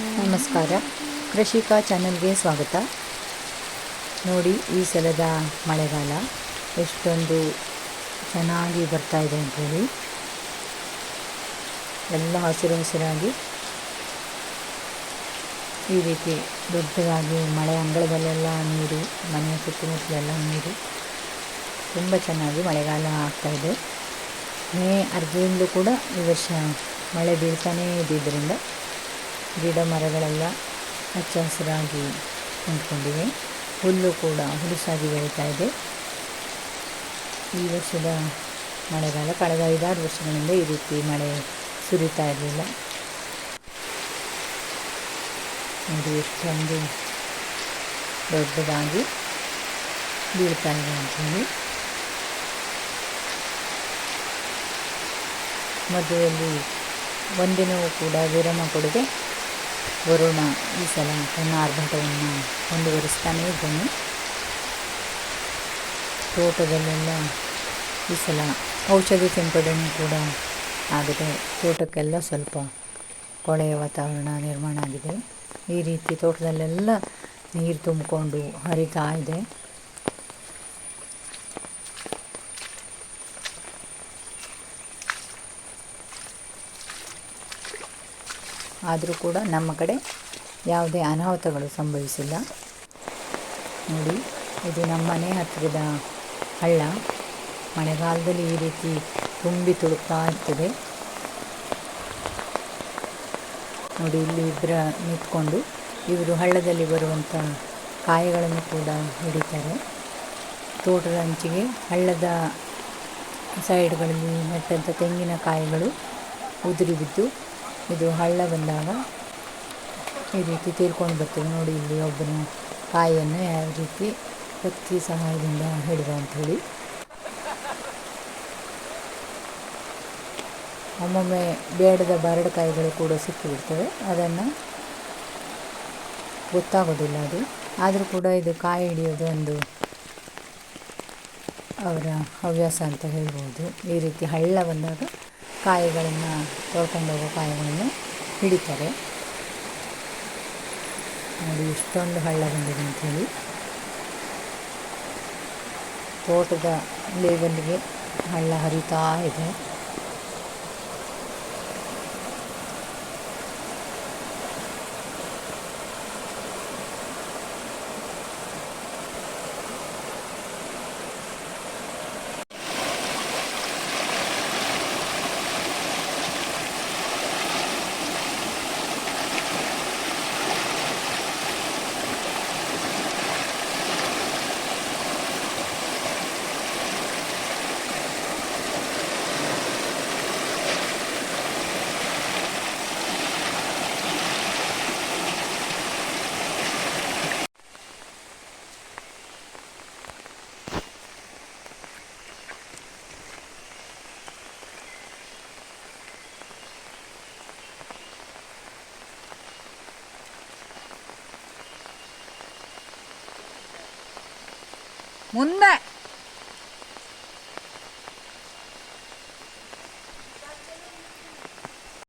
ನಮಸ್ಕಾರ. ಕೃಷಿಕಾ ಚಾನಲ್ಗೆ ಸ್ವಾಗತ. ನೋಡಿ, ಈ ಸಲದ ಮಳೆಗಾಲ ಎಷ್ಟೊಂದು ಚೆನ್ನಾಗಿ ಬರ್ತಾ ಇದೆ ಅಂತೇಳಿ ಎಲ್ಲ ಹಸಿರು ಹಸಿರಾಗಿ ಈ ರೀತಿ ದೊಡ್ಡದಾಗಿ ಮಳೆ ಅಂಗಳದಲ್ಲೆಲ್ಲ ನೀರು ಮನೆಯ ಸುತ್ತಮುತ್ತಲೆಲ್ಲ ನೀರು. ತುಂಬ ಚೆನ್ನಾಗಿ ಮಳೆಗಾಲ ಆಗ್ತಾಯಿದೆ ಮೇ ಅರ್ಧದಿಂದಲೂ ಕೂಡ ಈ ವರ್ಷ ಮಳೆ ಬೀಳ್ತಾನೇ ಇದ್ದಿದ್ದರಿಂದ ಗಿಡ ಮರಗಳೆಲ್ಲ ಹಚ್ಚ ಹಸಿರಾಗಿ ನಿಂತ್ಕೊಂಡಿವೆ. ಹುಲ್ಲು ಕೂಡ ಹುಲಿಸಾಗಿ ಬೆಳೀತಾ ಇದೆ. ಈ ವರ್ಷದ ಮಳೆಗಾಲ ಕಳೆದ ಐದಾರು ವರ್ಷಗಳಿಂದ ಈ ರೀತಿ ಮಳೆ ಸುರಿತಾ ಇರಲಿಲ್ಲ. ಇದು ಎಷ್ಟೊಂದು ದೊಡ್ಡದಾಗಿ ಬೀಳ್ತಾ ಇದೆ ಅಂತೇಳಿ ಮದುವೆಯಲ್ಲಿ ಒಂದಿನವೂ ಕೂಡ ವಿರಾಮ ಕೊಡದೆ ವರುಣ ಈ ಸಲ ತನ್ನ ಆರ್ಭಟವನ್ನು ಮುಂದುವರಿಸ್ತಾನೇ ಇದ್ದಾನೆ. ತೋಟದಲ್ಲೆಲ್ಲ ಈ ಸಲ ಔಷಧಿ ಸಿಂಪಡಣೆ ಕೂಡ ಆಗಿದೆ. ತೋಟಕ್ಕೆಲ್ಲ ಸ್ವಲ್ಪ ಕೊಳೆಯ ವಾತಾವರಣ ನಿರ್ಮಾಣ ಆಗಿದೆ. ಈ ರೀತಿ ತೋಟದಲ್ಲೆಲ್ಲ ನೀರು ತುಂಬಿಕೊಂಡು ಹರಿತಾ ಇದೆ. ಆದರೂ ಕೂಡ ನಮ್ಮ ಕಡೆ ಯಾವುದೇ ಅನಾಹುತಗಳು ಸಂಭವಿಸಿಲ್ಲ. ನೋಡಿ, ಇದು ನಮ್ಮ ಮನೆ ಹತ್ತಿರದ ಹಳ್ಳ. ಮಳೆಗಾಲದಲ್ಲಿ ಈ ರೀತಿ ತುಂಬಿ ತುಳುಕ್ತಾ ಇರ್ತದೆ. ನೋಡಿ, ಇಲ್ಲಿ ಇಬ್ಬರ ನಿಂತ್ಕೊಂಡು ಇವರು ಹಳ್ಳದಲ್ಲಿ ಬರುವಂಥ ಕಾಯಿಗಳನ್ನು ಕೂಡ ಹಿಡಿತಾರೆ. ತೋಟದ ಅಂಚಿಗೆ ಹಳ್ಳದ ಸೈಡ್ಗಳಲ್ಲಿ ನೆಟ್ಟಂಥ ತೆಂಗಿನ ಕಾಯಿಗಳು ಉದುರಿ ಬಿದ್ದು ಇದು ಹಳ್ಳ ಬಂದಾಗ ಈ ರೀತಿ ತೀರ್ಕೊಂಡು ಬರ್ತೀವಿ. ನೋಡಿ ಇಲ್ಲಿ ಒಬ್ಬನ ಕಾಯಿಯನ್ನು ಯಾವ ರೀತಿ ಕತ್ತಿ ಸಹಾಯದಿಂದ ಹಿಡಿದ ಅಂಥೇಳಿ ಒಮ್ಮೊಮ್ಮೆ ಬೇಡದ ಬರಡುಕಾಯಿಗಳು ಕೂಡ ಸಿಕ್ಕಿಬಿಡ್ತವೆ. ಅದನ್ನು ಗೊತ್ತಾಗೋದಿಲ್ಲ ಅದು. ಆದರೂ ಕೂಡ ಇದು ಕಾಯಿ ಹಿಡಿಯೋದು ಒಂದು ಅವರ ಹವ್ಯಾಸ ಅಂತ ಹೇಳ್ಬೋದು. ಈ ರೀತಿ ಹಳ್ಳ ಬಂದಾಗ ಕಾಯಿಗಳನ್ನು ತೊಳ್ಕೊಂಡು ಹೋಗೋ ಕಾಯಿಗಳನ್ನು ಹಿಡಿತಾರೆ. ನೋಡಿ, ಇಷ್ಟೊಂದು ಹಳ್ಳ ಬಂದಿದೆ ಅಂಥೇಳಿ. ತೋಟದ ಲೇಬಲ್ಗೆ ಹಳ್ಳ ಹರಿತಾ ಇದೆ. 无奈。